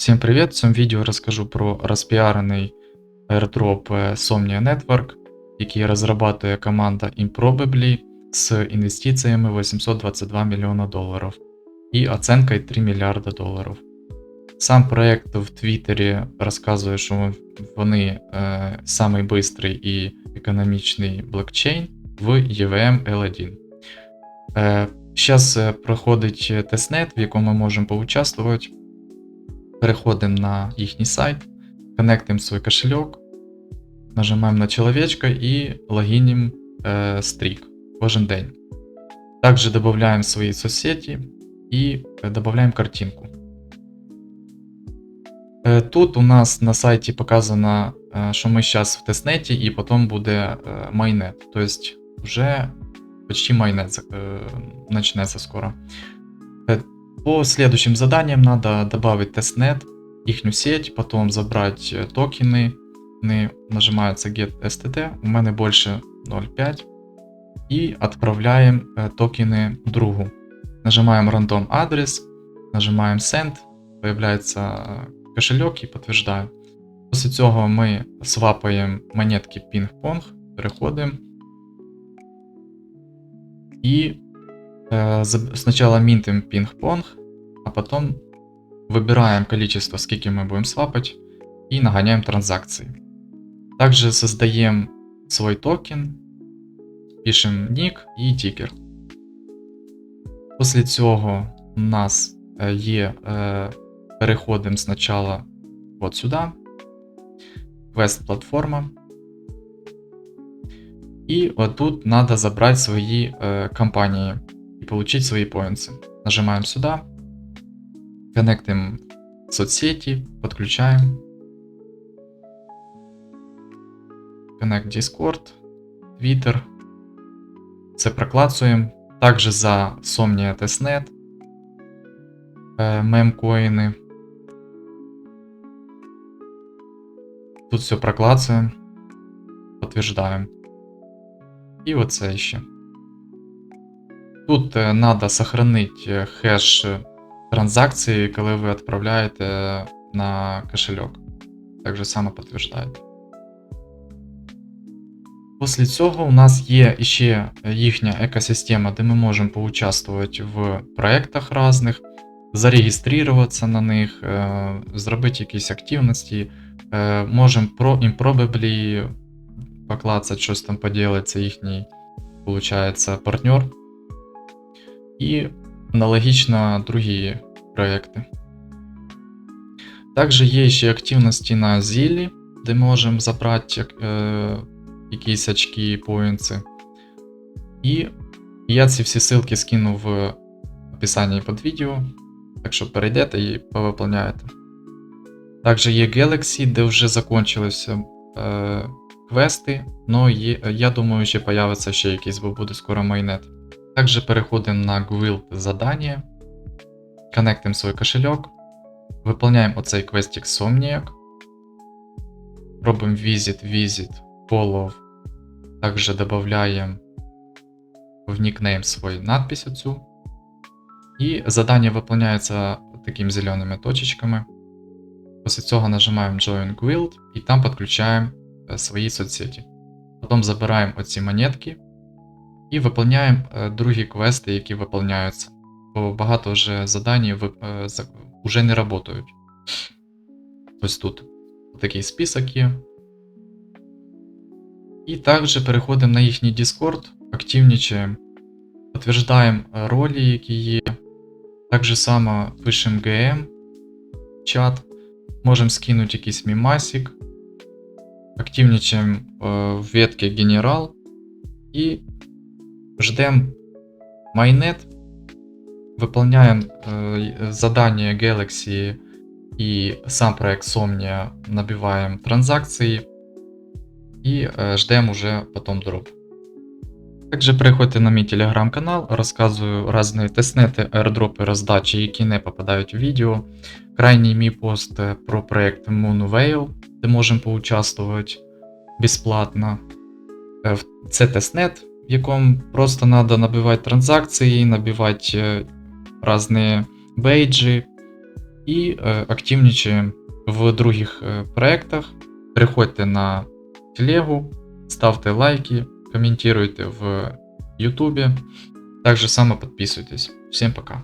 Всем привет! В цьому відео розкажу про розпіарений airdrop е, Somnia Network, який розрабатує команда Improbably з інвестиціями 822 мільйона доларів і оцінкою 3 мільярда доларів. Сам проект в Твіттері розказує, що вони е, самий бистрий і економічний блокчейн в EVM L1. Е, Зараз проходить тестнет, в якому ми можемо поучаствувати Переходимо на їхній сайт, коннектим свой кошелек, нажимаем на человечка и логиним э, стрик кожен день. Также добавляем свои соцсети и э, добавляем картинку. Э, тут у нас на сайті показано, э, що ми зараз в тестнеті, і потім буде э, майнет. То есть вже почти майнет э, начнется скоро. Э, По следующим заданиям надо добавить тестнет, ихнюю сеть, потом забрать э, токены. Они нажимаются get STT, у мене больше 0.5. И отправляем э, токены другу. Нажимаем рандом адрес, нажимаем send, появляется э, кошелек и подтверждаю. После цього ми свапаємо монетки пінг-понг, переходимо. І Э, заб- Сначала минтим пинг-понг, а потом выбираем количество, сколько мы будем свапать, и нагоняем транзакции. Также создаем свой токен, пишем ник і тикер. Після цього у нас е, є, е, переходимо спочатку от сюди, квест платформа. І отут надо забрать свої компанії и получить свои поинты. Нажимаем сюда, коннектим соцсети, подключаем. Connect Discord, Twitter. Це проклацуємо. Также за Somnia Testnet, е, мемкоїни. Тут все проклацуємо, подтверждаем. І оце ще. Тут е, надо сохранить е, хеш транзакції, коли ви відправляєте на кошельок. Так же само підтверждаєте. Після цього у нас є ще їхня екосистема, де ми можемо поучаствувати в проєктах різних, зареєструватися на них, е, зробити якісь активності. Е, Можемо про Improbably поклацати, щось там поділити, їхній, виходить, партнер. И аналогично другие проекты. Также є ще активності на Зілі, де можемо забрати е, якісь очки, і поінси. І я ці всі ссылки скину в описанні під відео, так що перейдете і повиповняєте. Також є Galaxy, де вже закончилися е, квести, але я думаю, ще появиться ще якийсь, бо буде скоро майнет. Также переходим на Guild задание, коннектим свой кошелек, выполняем оцей квестик Somniac, робим visit, visit, follow, также добавляем в никнейм свой надпись отцу. И задание выполняется такими зелеными точечками. После цього нажимаем Join Guild и там подключаем э, свои соцсети. Потом забираем оці монетки і виповняємо е, другі квести, які виповняються. Бо багато вже задань вже не працюють. Ось тут такий список є. І також переходимо на їхній Discord, активничаємо, підтверждаємо ролі, які є. Так же само пишемо GM, чат, можемо скинути якийсь мімасик, активничаємо в ветке генерал і ждем майнет, выполняем э, задание Galaxy и сам проект Somnia, набиваем транзакции и э, ждем уже потом дроп. Также приходьте на мій телеграм-канал, розказую різні тестнети, аеродропи, роздачі, які не попадають в відео. Крайній мій пост е, про проект Moonveil, де можемо поучаствувати безплатно. Е, Це тестнет, в яком просто надо набивать транзакции, набивать э, разные бейджи и э, активничаем в других э, проектах. Приходьте на телегу, ставте лайки, комментируйте в Ютубе. Также само подписывайтесь. Всем пока.